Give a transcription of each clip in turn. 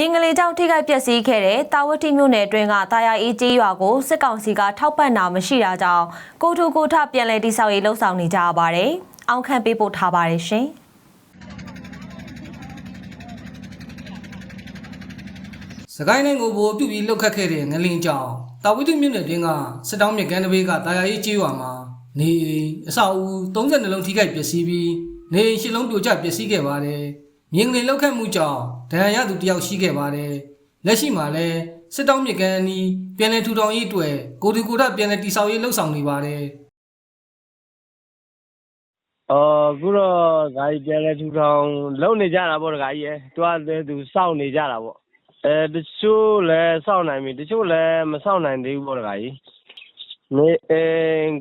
မြင်းကလေးကြောင့်ထိခိုက်ပျက်စီးခဲ့တဲ့တာဝတိမြို့နယ်အတွင်းကတာယာအေးကျေးရွာကိုစစ်ကောင်စီကထောက်ပံ့တာမရှိတာကြောင့်ကိုထူကိုထပြန်လည်တိစောက်ရေးလှုပ်ဆောင်နေကြရပါတယ်။အောက်ခံပေးပို့ထားပါတယ်ရှင်။စကိုင်းတိုင်းကိုဘိုပြုတ်ပြီးလှုပ်ခတ်ခဲ့တဲ့ငလင်းကြောင့်တာဝိတုမြို့နယ်တွင်းကစစ်တောင်းမြကန်တဘေးကတာယာရေးကျေးရွာမှာနေအိမ်အဆောက်အဦ32လုံးထိခိုက်ပျက်စီးပြီးနေအိမ်ရှစ်လုံးပြိုကျပျက်စီးခဲ့ပါတယ်။ မြင်းကလေးလှုပ်ခတ်မှုကြောင့်ဒဏ်ရာရသူတယောက်ရှိခဲ့ပါတယ်။လက်ရှိမှာလည်းစစ်တောင်းမြကန်အနီးပြည်내ထူထောင်ရေးအတွက်ကိုဒီကိုဒပြည်내တိဆောက်ရေးလှုပ်ဆောင်နေပါတယ်။အော်အခုတော့ဂါကြီးပြန်လဲထူထောင်လုံနေကြတာပေါ့ဂါကြီးရယ်သူကလည်းသူစောင့်နေကြတာပေါ့အဲတချို့လည်းစောင့်နိုင်ပြီတချို့လည်းမစောင့်နိုင်သေးဘူးပေါ့ဂါကြီး နေအဲ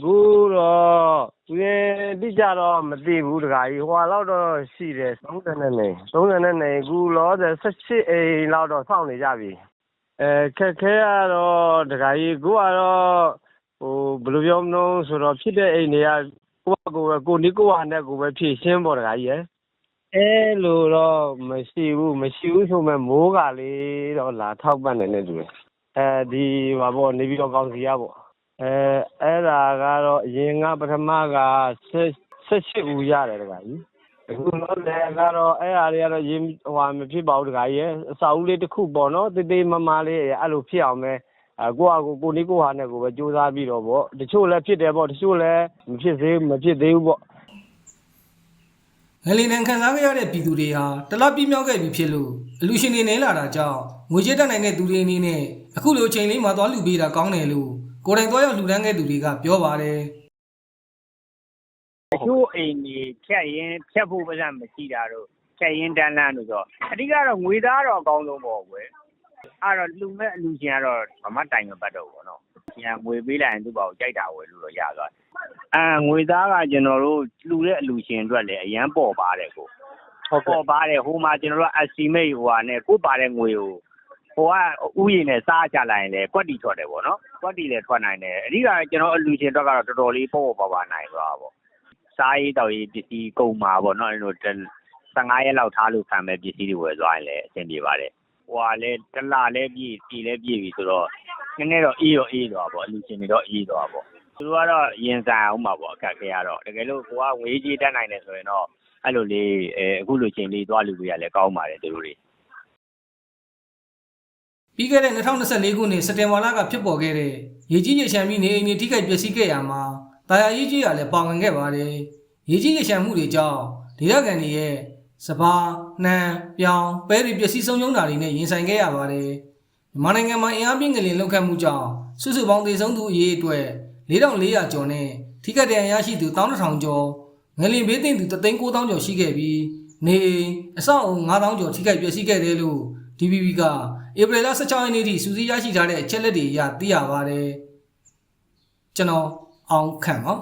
ကူတော့သူရင်တိကျတော့မသိဘူးတခါကြီးဟိုလောက်တော့ရှိတယ်30နဲ့နေ30နဲ့နေကူလောဆယ်18အိမ်လောက်တော့စောင့်နေကြပြီအဲခက်ခဲရတော့တခါကြီးကူကတော့ဟိုဘယ်လိုပြောမလို့ဆိုတော့ဖြစ်တဲ့အိမ်တွေကကိုယ့်ကိုယ်ပဲကိုနီးကိုဟာနဲ့ကိုပဲဖြည့်ရှင်းပေါ်တခါကြီးရယ်အဲလိုတော့မရှိဘူးမရှိဘူးဆိုမဲ့မိုးကလေးတော့လာထောက်ပံ့နေနေတူတယ်အဲဒီဟာပေါ့နေပြီးတော့ကောင်းစီရပေါ့ အဲအဲ့ဒါကတော့အရင်ကပထမက18ဦးရတယ်တခါကြီးအခုတော့လည်းကတော့အဲ့ဟာတွေကတော့ရင်ဟိုဟာမဖြစ်ပါဘူးတခါကြီးရယ်အစာဦးလေးတစ်ခုပေါ့နော်တေးသေးမမလေးအဲ့လိုဖြစ်အောင်ပဲအဲကိုယ့်ဟာကိုယ်ကိုနီးကိုဟာနဲ့ကိုပဲစူးစမ်းပြီးတော့ပေါ့တချို့လည်းဖြစ်တယ်ပေါ့တချို့လည်းမဖြစ်သေးမဖြစ်သေးဘူးပေါ့ငလင်တန်ခံစားခဲ့ရတဲ့ပြည်သူတွေဟာတလပြည့်မြောက်ခဲ့ပြီဖြစ်လို့အလူရှင်တွေနေလာတာကြောင့်ငွေကြေးတက်နိုင်တဲ့သူတွေအနေနဲ့အခုလိုအချိန်လေးမှာသွားလှူပေးတာကောင်းတယ်လို့ ကိုယ်တိုင်သွားရောက်လှူဒန်းခဲ့သူတွေကပြောပါတယ်တချို့အိမ်ကြီးဖြတ်ရင်ဖြတ်ဖို့ပတ်စံမရှိတာတော့ဖြတ်ရင်တန်းလန်းလို့ဆိုတော့အဓိကတော့ငွေသားတော့အကောင်းဆုံးပေါ့ကွယ်အဲ့တော့လူမဲ့အလူရှင်ကတော့ဘာမှတိုင်မပတ်တော့ဘူးပေါ့နော်ညာငွေပေးလိုက်ရင်သူ့ဘာကိုကြိုက်တာဝယ်လို့တော့ရသွားတယ်အာငွေသားကကျွန်တော်တို့လူတဲ့အလူရှင်အတွက်လည်းအရန်ပေါ်ပါတယ်ကိုဟုတ်ပေါ်ပါတယ်ဟိုမှာကျွန်တော်တို့ estimate ဟိုဟာနဲ့ကိုပါတဲ့ငွေကိုဟိုကဥယျာဉ်နဲ့စားကြလိုက်ရင်လည်းကွက်တီထွက်တယ်ပေါ့နော် ကွက်တီလည်းထွက်နိုင်တယ်အဓိကကျွန်တော်အလူရှင်အတွက်ကတော့တော်တော်လေးပေါ့ပေါ့ပါပါနိုင်သွားပါပေါ့စားရေးတောက်ရေးပစ္စည်းကုန်မှာပေါ့နော်အဲ့လို15ရက်လောက်ထားလို့ခံမဲ့ပစ္စည်းတွေဝယ်သွားရင်လည်းအဆင်ပြေပါတယ်ဟိုဟာလဲတစ်လလဲပြည့်ပြည်လဲပြည့်ပြီဆိုတော့နည်းနည်းတော့အေးတော့အေးသွားပေါ့အလူရှင်တွေတော့အေးသွားပေါ့သူတို့ကတော့ရင်ဆိုင်အောင်မှာပေါ့အခက်ခဲရတော့တကယ်လို့ကိုကငွေကြီးတက်နိုင်တယ်ဆိုရင်တော့အဲ့လိုလေးအဲအခုလိုချိန်လေးသွားလူတွေရလဲကောင်းပါတယ်သူတို့တွေ ပြီးခဲ့တဲ့2024ခုနှစ်စက်တင်ဘာလကဖြစ်ပေါ်ခဲ့တဲ့ရေကြီးရေရှမ်းပြီးနေအိမ်တွေထိခိုက်ပျက်စီးခဲ့ရမှာတာယာရေးကြီးကလည်းပါဝင်ခဲ့ပါတယ်ရေကြီးရေရှမ်းမှုတွေကြောင့်ဒေသခံတွေရဲ့စပါးနှမ်းပြောင်းပဲတွေပျက်စီးဆုံးရှုံးတာတွေနဲ့ရင်ဆိုင်ခဲ့ရပါတယ်မြန်မာနိုင်ငံမှာအင်အားပြင်းကလေးလောက်ခတ်မှုကြောင့်စုစုပေါင်းသေဆုံးသူအရေအတွက်4400ကျော်နဲ့ထိခိုက်ဒဏ်ရာရရှိသူ12000ကျော်ငလင်ဘေးသိမ့်သူ39000ကျော်ရှိခဲ့ပြီးနေအိမ်အဆောက်အုံ9000ကျော်ထိခိုက်ပျက်စီးခဲ့တယ်လို့ DPP က ဧပြီလ16ရက်နေ့ထိစူးစီးရရှိထားတဲ့အချက်လက်တွေအရသိရပါတယ်ကျွန်တော်အောင်ခန့်ပါ